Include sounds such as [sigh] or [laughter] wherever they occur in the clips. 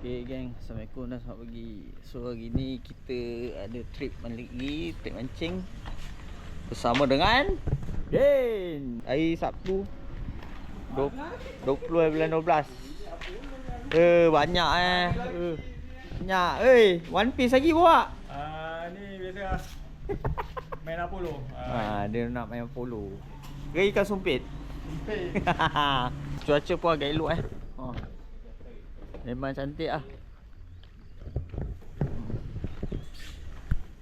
Okay geng, Assalamualaikum dan selamat pagi So hari ni kita ada trip balik lagi Trip mancing Bersama dengan Den Hari Sabtu 20 bulan 12 Eh banyak eh eh. Banyak eh One piece lagi bawa Ah ni biasa lah. main Apollo. ha, [laughs] Dia nak main polo Ke ikan sumpit Sumpit. [laughs] Cuaca pun agak elok eh oh. Memang cantik lah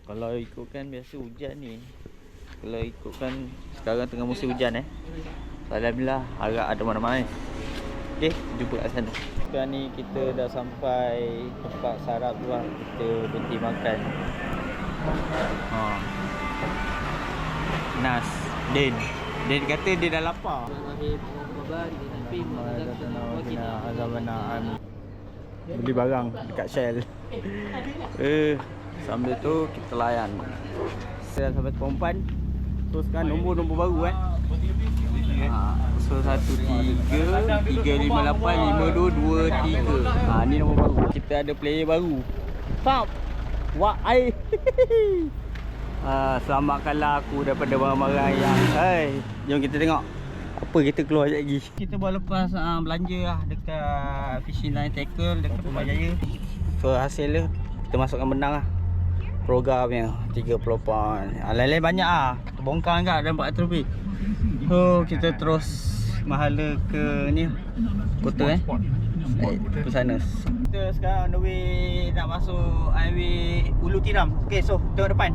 Kalau ikutkan biasa hujan ni. Kalau ikutkan sekarang tengah musim hujan eh. Alhamdulillah harap ada mana-mana Okay, jumpa kat sana. Sekarang ni kita dah sampai tempat sarap tu lah. Kita berhenti makan. Ha. Nas, Din. Din kata dia dah lapar Beli barang dekat Shell. [laughs] Eh, sambil tu kita layan. Dah sampai Perempuan So sekarang nombor-nombor baru eh. Ha, So 1, 3, 3, 5, 8, 5, 2, 2, 3 ha, Ni nombor baru. Kita ada player baru. Stop Wak ai. Ha, [laughs] Selamatkanlah aku daripada barang-barang yang Hai Jom kita tengok apa kita keluar sekejap lagi. Kita baru lepas uh, belanja lah Dekat Fishing Line Tackle Dekat Purbajaya So hasil dia Kita masukkan benang lah. Programnya 30 pound ah, Lain-lain banyak lah. Terbongkar kan ada 400 lebih. So kita terus Mahala ke ni Kota eh? Eh, ke sana Kita sekarang on the way Nak masuk highway Ulu Tiram. Okay so tengok depan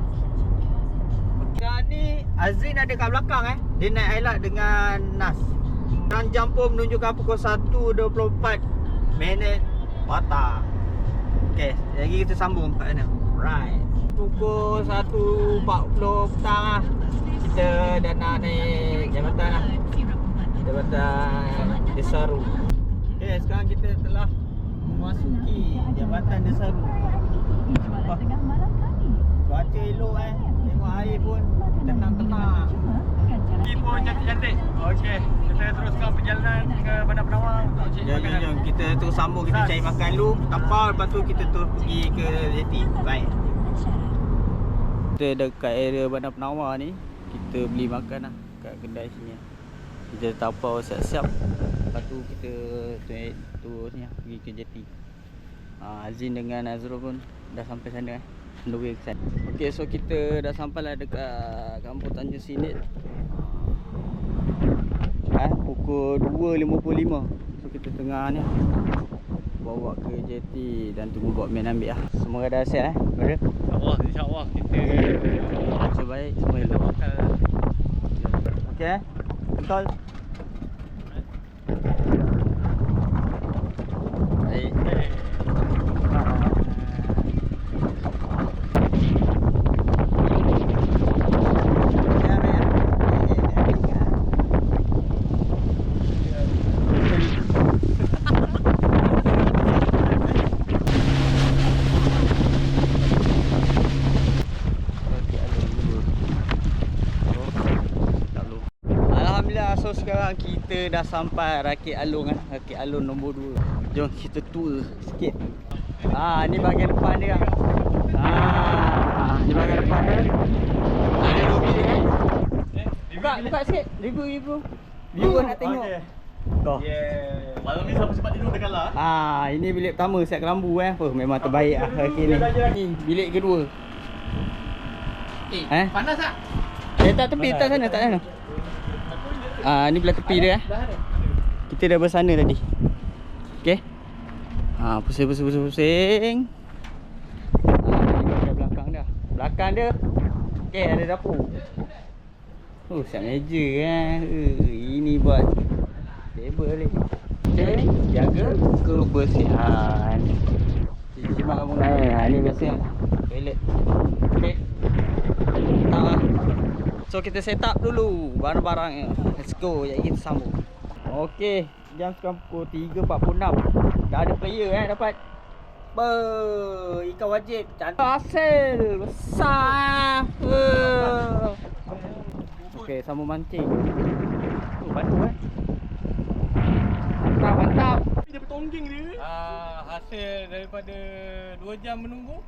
Azrin ada kat belakang eh. Dia naik highlight dengan Nas. Sekarang jam pun menunjukkan pukul 1.24 Minit Patah Okay Lagi kita sambung kat sana. Right. Pukul 1.40 petang lah. Kita dah nak naik Jabatan lah. Jabatan Desaru Okay sekarang kita telah Memasuki Jabatan Desaru Wah, Cuaca elok eh. Tengok air pun tenang-tenang. Ni pun cantik-cantik. Okey, kita teruskan perjalanan ke Bandar Penawar untuk cari Jom, makanan. jom. Kita terus sambung Kita cari makan dulu. Kapal Lepas tu kita terus pergi ke jeti Baik. Kita dekat area Bandar Penawar ni Kita beli makan lah Kat kedai sini. Kita tapau siap-siap. Lepas tu kita Terus ni Pergi ke jeti. Ha, Azin dengan Azrul pun Dah sampai sana eh On the way ke sana Okay so kita dah sampai lah dekat Kampung Tanjung Sinit Ah, pukul 2.55 So kita tengah ni. Bawa ke jeti dan tunggu buat main ambil lah. Semoga dah sihat eh. Brother InsyaAllah, insyaAllah kita So baik semua elok Okay eh. Betul. Baik Ya, baik, ya. Rakit alun dulu. Oh, tak lu. Alhamdulillah so sekarang kita dah sampai Rakit Alung ah. Rakit Alung nombor 2. Jom kita tour sikit. Ah ni bahagian depan dia. Ah ni bahagian depan dia. Ada dua bilik kan? Buka buka sikit. Review review. Viewer nak tengok. Okey. Toh. Yeah. Malam ni siapa sempat tidur dekat lah? Ah, ini bilik pertama siap kelambu eh. Oh, memang terbaik ah Rakit ni. Ni bilik kedua. Eh, Eh? panas tak? Eh tak tepi tak sana tak sana. Ah ni belah tepi dia eh. Kita dah bersana tadi. Okey. Ha pusing pusing pusing pusing. Ni bahagian belakang dia. Belakang dia. Okey ada dapur. Oh siap meja kan. Uh, ini buat table ni. Okey, jaga kebersihan. Jimat kamu Ha ni biasa toilet. Okey. Ah. So kita set up dulu barang-barangnya. Let's go. Jadi kita sambung. Okey, jam sekarang pukul 3.46. Dah ada player eh dapat. Be, ikan wajib. Cantik hasil. Besar. Uh. Okey, sambung mancing. Oh, bantu eh. Mantap, mantap. Dia bertonggak gunjing dia. Ah, hasil daripada 2 jam menunggu.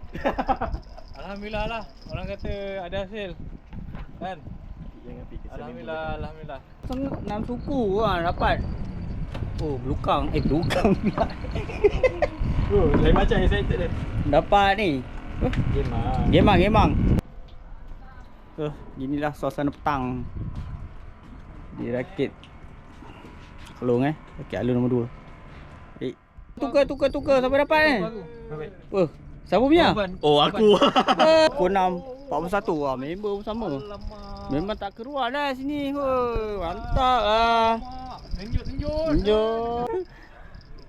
[laughs] Alhamdulillah lah. Orang kata ada hasil. Kan? Jangan fikir Alhamdulillah, alhamdulillah. Sangat enam suku lah dapat. Oh, belukang. Eh, belukang [laughs] pula. Oh, lain macam excited dia. dapat ni. Eh, Gemang. Gemang, gemang. Uh, inilah suasana petang. Di rakit. Alung eh. Rakit alung nombor 2. Eh. Tukar, tukar, tukar. Siapa dapat eh? Baik. Oh, siapa punya? Oh, aku. [laughs] Aku 6 41 lah member pun sama. Memang tak keluar dah sini. Hoi, mantap lah. Tunjuk, tunjuk.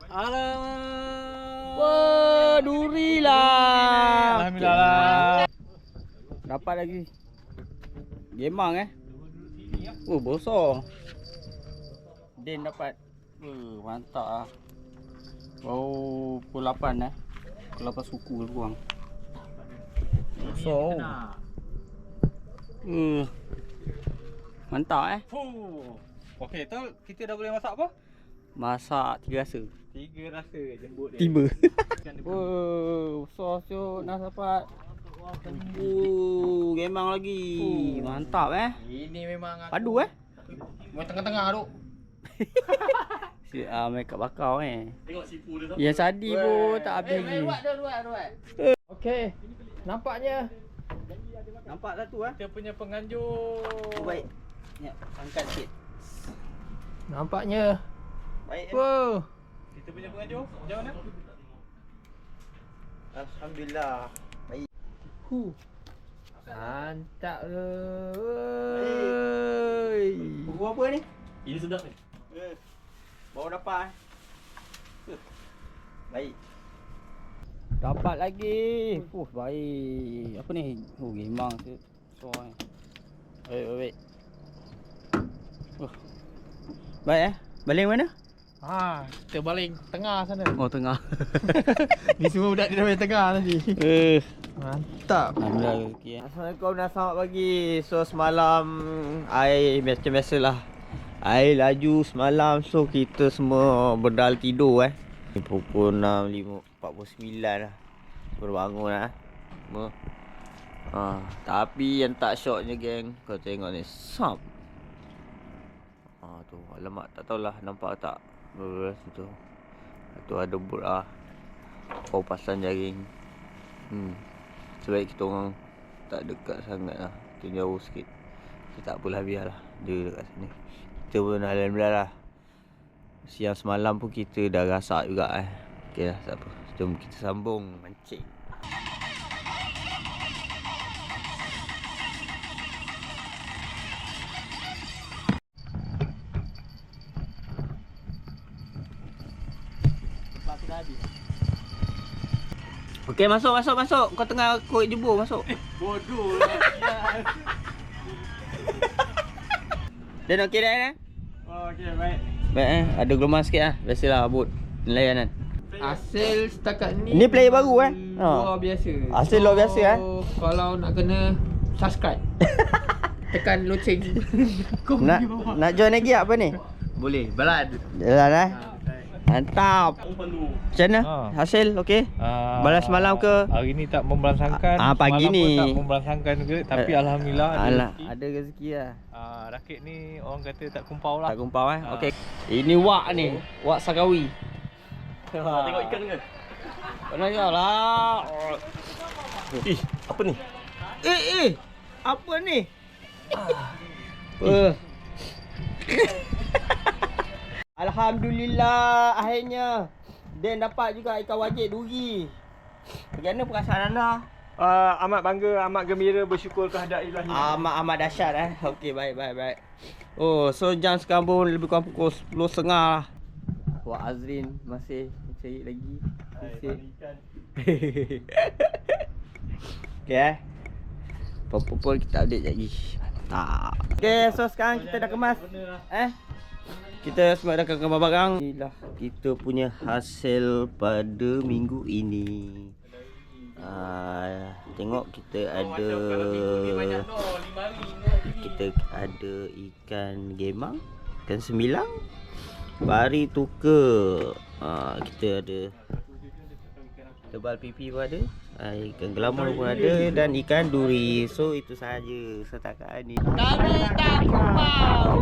Alamak. Wah, duri lah. Alhamdulillah lah. Dapat lagi. Gemang eh. Oh, besar. Den dapat. Uh, mantap lah. Oh, pukul 8 eh. Pukul 8 suku lebih kurang. Besar. Uh. Mantap eh. Fuh. Okey, tu kita dah boleh masak apa? Masak tiga rasa. Tiga rasa jembut dia. Tiba. Oh, sos tu nak dapat. Oh, gemang lagi. Mantap eh. Ini memang aku. Padu eh. Mau tengah-tengah tu. [laughs] Si ah uh, makeup bakar eh. Tengok sipu dia. Yang sadi pun tak habis lagi. Okey. Nampaknya Nampak satu eh. kita punya penganjur. Oh, baik. Ya, angkat sikit. Nampaknya. Baik. Eh. Wow. Kita punya penganjur macam mana? Alhamdulillah. Baik. Huh. Mantap le. Buku apa ni? Ini sedap ni. Eh. Baru dapat eh. Baik. Dapat lagi. Fuh, baik. Apa ni? Oh, gemang tu. So, eh. Baik, baik, baik. Oh. Baik eh. Baling mana? Ha, kita baling tengah sana. Oh, tengah. [laughs] Ni semua budak dia dah tengah tadi. Eh. Mantap. Alhamdulillah rezeki eh. Assalamualaikum dan selamat pagi. So semalam air macam biasalah. Air laju semalam so kita semua berdal tidur eh. Ni Pukul 6.49 lah. Baru bangun lah. Semua. Ha, tapi yang tak syoknya geng, kau tengok ni. Sap. Ha tu, alamak tak tahulah nampak tak. Beras tu. Tu ada bot ah. Kau pasang jaring. Hmm. Sebaik kita orang tak dekat sangat lah Kita jauh sikit Kita tak apalah biarlah Dia dekat sini Kita pun Alhamdulillah lah Siang semalam pun kita dah rasak juga eh Okay lah tak apa Jom kita sambung mancing Okey masuk masuk masuk. Kau tengah kau jebur masuk. Bodoh lah. [laughs] Dan okey dah eh? Oh, okey, baik. Baik eh. Ada gelombang sikit lah. Biasalah abut nelayan kan. Hasil setakat ni Ni player baru, eh? Ha. Luar biasa. Hasil luar biasa, eh? Kalau nak kena subscribe. [laughs] Tekan loceng. [laughs] Kau Nak pergi bawah. nak join lagi apa ni? Boleh, balad. Jalan eh. Mantap. Perlu. Macam mana? Ha. Hasil okey? Ah, Balas semalam ke? Hari ni tak memberansangkan. Ah, pagi Semalam ni. Pun tak memberansangkan juga tapi Eh, alhamdulillah ada Alah, rezeki. ada rezeki lah. Ah, rakit ni orang kata tak kumpau lah. Tak kumpau eh. Ah. Okey. Ini wak ni. Wak sakawi. Tengok ikan ke? Kena kau lah. Ih, apa ni? Eh eh. Apa ni? Eh. [laughs] Alhamdulillah akhirnya Dan dapat juga ikan wajib duri. Bagaimana perasaan anda? Uh, amat bangga, amat gembira, bersyukur kehadirat ilahi. Amat amat dahsyat eh. Okey baik baik baik. Oh, so jam sekarang pun lebih kurang pukul 10.30 lah. Wak Azrin masih cari lagi. Masih. [laughs] Okey eh. Popol kita update lagi. Mantap. Okey, so sekarang kita dah kemas. Eh? Kita semua dah kemas barang. Inilah kita punya hasil pada minggu ini. Ah, tengok kita ada kita ada ikan gemang, ikan sembilang, Bari tukar. Ha, kita ada tebal pipi pun ada. Ha, ikan gelamur pun ada dan ikan duri. So itu sahaja setakat ini. Kami tak kupau.